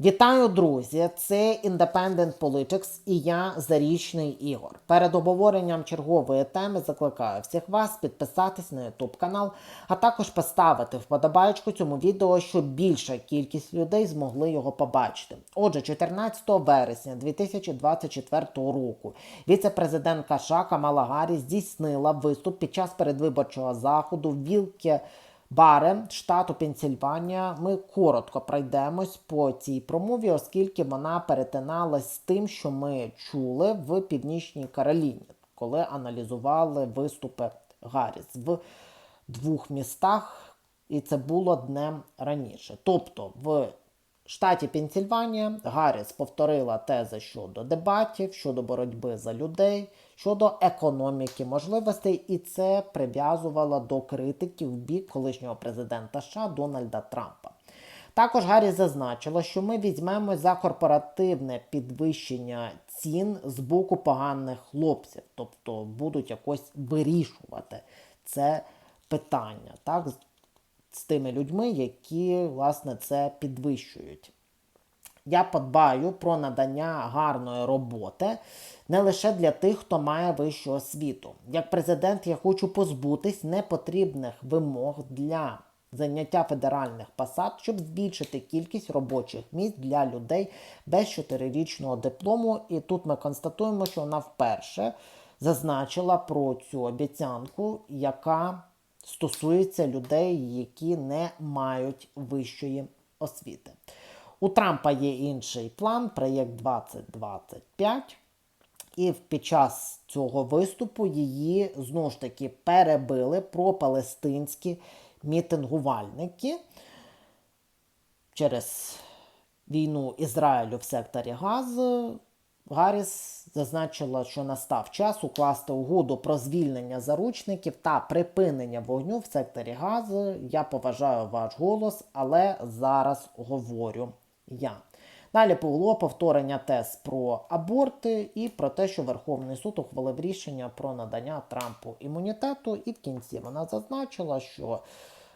Вітаю, друзі! Це Independent Politics і я Зарічний Ігор. Перед обговоренням чергової теми закликаю всіх вас підписатись на YouTube канал, а також поставити вподобайку цьому відео, щоб більша кількість людей змогли його побачити. Отже, 14 вересня 2024 року віце-президентка США Камала Гарріс здійснила виступ під час передвиборчого заходу в Вілке. Баре штату Пенсільванія. Ми коротко пройдемось по цій промові, оскільки вона перетиналась з тим, що ми чули в Північній Кароліні, коли аналізували виступи Гарріс в двох містах, і це було днем раніше. Тобто в штаті Пенсільванія Гарріс повторила тези щодо дебатів, щодо боротьби за людей, щодо економіки можливостей, і це прив'язувало до критиків в бік колишнього президента США Дональда Трампа. Також Гарріс зазначила, що ми візьмемо за корпоративне підвищення цін з боку поганих хлопців, тобто будуть якось вирішувати це питання, так, з тими людьми, які власне це підвищують. Я подбаю про надання гарної роботи не лише для тих, хто має вищу освіту. Як президент, я хочу позбутись непотрібних вимог для заняття федеральних посад, щоб збільшити кількість робочих місць для людей без чотирирічного диплому. І тут ми констатуємо, що вона вперше зазначила про цю обіцянку, яка стосується людей, які не мають вищої освіти. У Трампа є інший план, проєкт 2025. І під час цього виступу її знову ж таки перебили пропалестинські мітингувальники через війну Ізраїлю в секторі Газу. Гарріс зазначила, що настав час укласти угоду про звільнення заручників та припинення вогню в секторі Газу. Я поважаю ваш голос, але зараз говорю я. Далі було повторення тез про аборти і про те, що Верховний суд ухвалив рішення про надання Трампу імунітету, і в кінці вона зазначила, що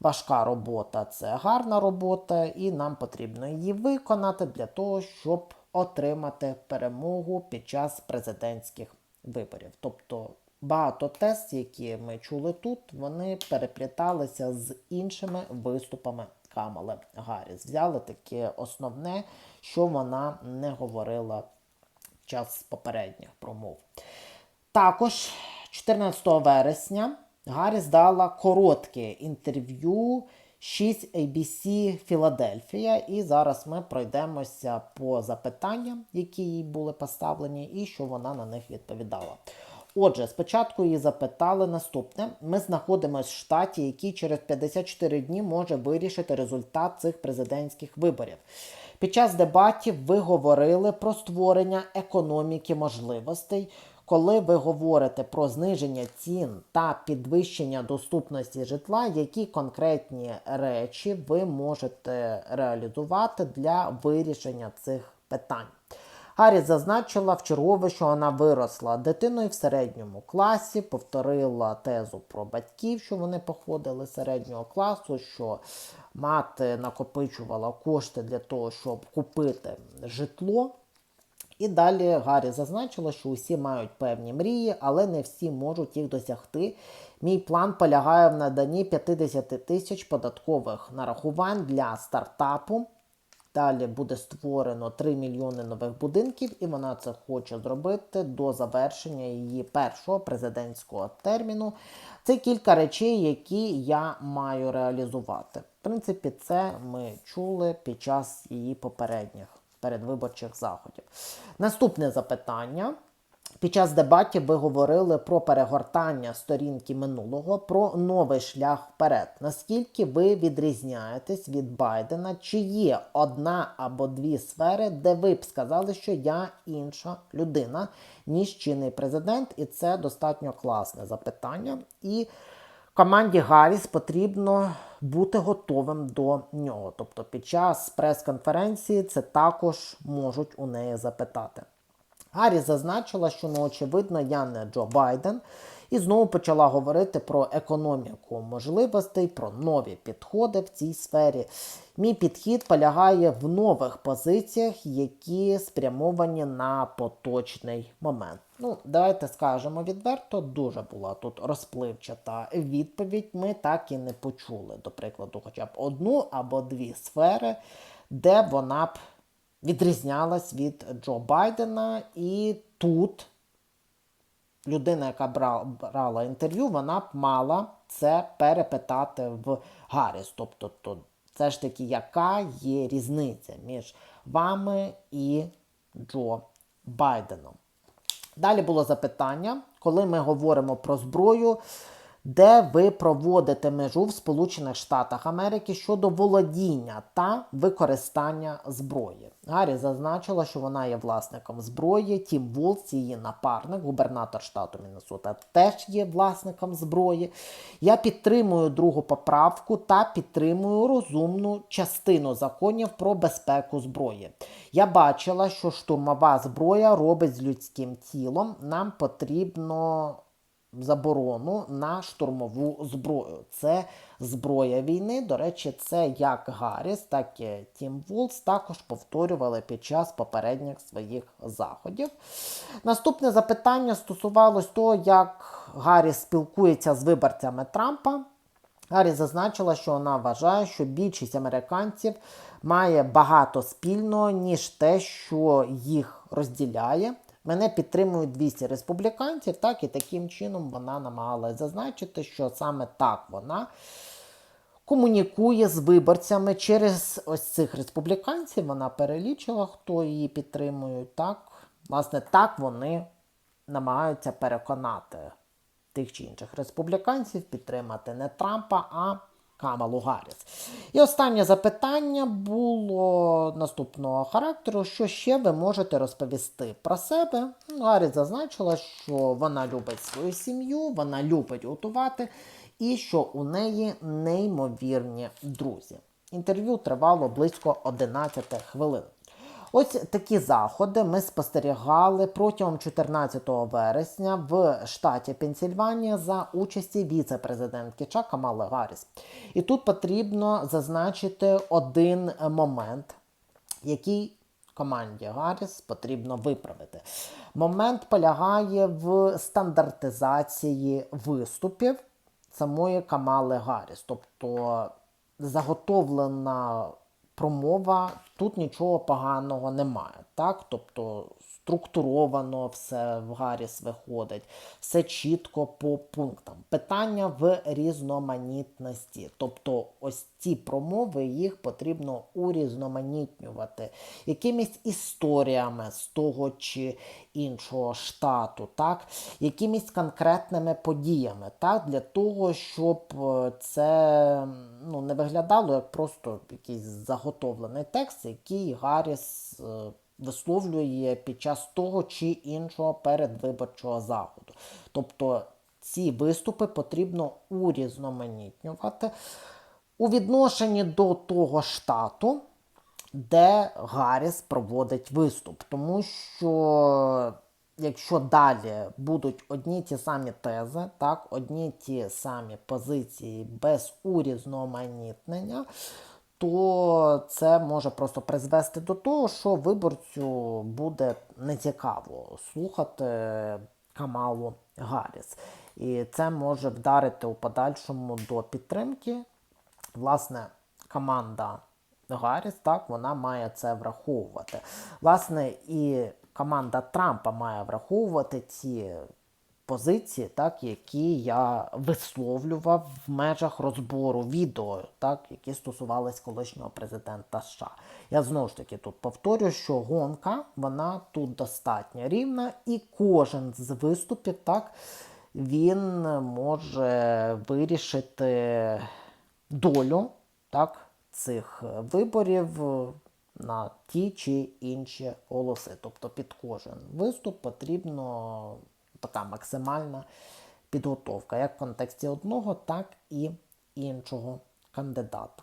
важка робота це гарна робота, і нам потрібно її виконати для того, щоб отримати перемогу під час президентських виборів. Тобто багато тез, які ми чули тут, вони перепліталися з іншими виступами Камали Гарріс. Взяли таке основне, що вона не говорила в час попередніх промов. Також 14 вересня Гарріс дала коротке інтерв'ю 6 ABC Філадельфія. І зараз ми пройдемося по запитанням, які їй були поставлені, і що вона на них відповідала. Отже, спочатку її запитали наступне: ми знаходимося в штаті, який через 54 дні може вирішити результат цих президентських виборів. Під час дебатів ви говорили про створення економіки можливостей. Коли ви говорите про зниження цін та підвищення доступності житла, які конкретні речі ви можете реалізувати для вирішення цих питань? Гарріс зазначила в чергове, що вона виросла дитиною в середньому класі, повторила тезу про батьків, що вони походили з середнього класу, що мати накопичувала кошти для того, щоб купити житло. І далі Гаррі зазначила, що усі мають певні мрії, але не всі можуть їх досягти. Мій план полягає в наданні 50 тисяч податкових нарахувань для стартапу. Далі буде створено 3 мільйони нових будинків, і вона це хоче зробити до завершення її першого президентського терміну. Це кілька речей, які я маю реалізувати. В принципі, це ми чули під час її попередніх передвиборчих заходів. Наступне запитання. Під час дебатів ви говорили про перегортання сторінки минулого, про новий шлях вперед. Наскільки ви відрізняєтесь від Байдена? Чи є одна або дві сфери, де ви б сказали, що я інша людина, ніж чинний президент? І це достатньо класне запитання. І команді Гарріс потрібно бути готовим до нього. Тобто під час прес-конференції це також можуть у неї запитати. Гаррі зазначила, що ну, очевидно, я не Джо Байден, і знову почала говорити про економіку можливостей, про нові підходи в цій сфері. Мій підхід полягає в нових позиціях, які спрямовані на поточний момент. Ну, давайте скажемо відверто, дуже була тут розпливчата відповідь. Ми так і не почули, до прикладу, хоча б одну або дві сфери, де вона б відрізнялась від Джо Байдена. І тут людина, яка брала, інтерв'ю, вона б мала це перепитати в Гарріс. Тобто, то, це ж таки, яка є різниця між вами і Джо Байденом. Далі було запитання, коли ми говоримо про зброю, де ви проводите межу в Сполучених Штатах Америки щодо володіння та використання зброї. Гаррі зазначила, що вона є власником зброї. Тім Волц, її напарник, губернатор штату Міннесота, теж є власником зброї. Я підтримую другу поправку та підтримую розумну частину законів про безпеку зброї. Я бачила, що штурмова зброя робить з людським тілом. Нам потрібно заборону на штурмову зброю. Це зброя війни. До речі, це як Гарріс, так і Тім Вулс також повторювали під час попередніх своїх заходів. Наступне запитання стосувалось того, як Гарріс спілкується з виборцями Трампа. Гаррі зазначила, що вона вважає, що більшість американців має багато спільного, ніж те, що їх розділяє. Мене підтримують 200 республіканців, так і таким чином вона намагалась зазначити, що саме так вона комунікує з виборцями через ось цих республіканців. Вона перелічила, хто її підтримує. Так, власне, так вони намагаються переконати тих чи інших республіканців підтримати не Трампа, а Камалу Гарріс. І останнє запитання було наступного характеру. Що ще ви можете розповісти про себе? Ну, Гарріс зазначила, що вона любить свою сім'ю, вона любить готувати і що у неї неймовірні друзі. Інтерв'ю тривало близько 11 хвилин. Ось такі заходи ми спостерігали протягом 14 вересня в штаті Пенсільванія за участі віце-президентки Ча Камали Гарріс. І тут потрібно зазначити один момент, який команді Гарріс потрібно виправити. Момент полягає в стандартизації виступів самої Камали Гарріс. Тобто заготовлена промова, тут нічого поганого немає. Так? Тобто структуровано все в Гарріс виходить, все чітко по пунктам. Питання в різноманітності. Тобто, ось ці промови їх потрібно урізноманітнювати якимись історіями з того чи іншого штату, так? якимись конкретними подіями, так? для того, щоб е, це ну, не виглядало як просто якийсь заготовлений текст, який Гарріс. Е, висловлює під час того чи іншого передвиборчого заходу. Тобто ці виступи потрібно урізноманітнювати у відношенні до того штату, де Гарріс проводить виступ. Тому що. Якщо далі будуть одні ті самі тези, так, одні ті самі позиції без урізноманітнення, то це може просто призвести до того, що виборцю буде нецікаво слухати Камалу Гарріс. І це може вдарити у подальшому до підтримки. Власне, команда Гарріс, так, вона має це враховувати. Власне, і команда Трампа має враховувати ці позиції, так, які я висловлював в межах розбору відео, так, які стосувались колишнього президента США. Я знову ж таки тут повторюю, що гонка вона тут достатньо рівна, і кожен з виступів так, він може вирішити долю так, цих виборів. На ті чи інші голоси. Тобто під кожен виступ потрібно така максимальна підготовка, як в контексті одного, так і іншого кандидата.